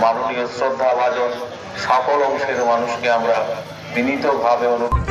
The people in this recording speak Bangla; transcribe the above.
মাননীয় শ্রদ্ধাভাজন সকল অংশের মানুষকে আমরা বিনীতভাবে অনুরোধ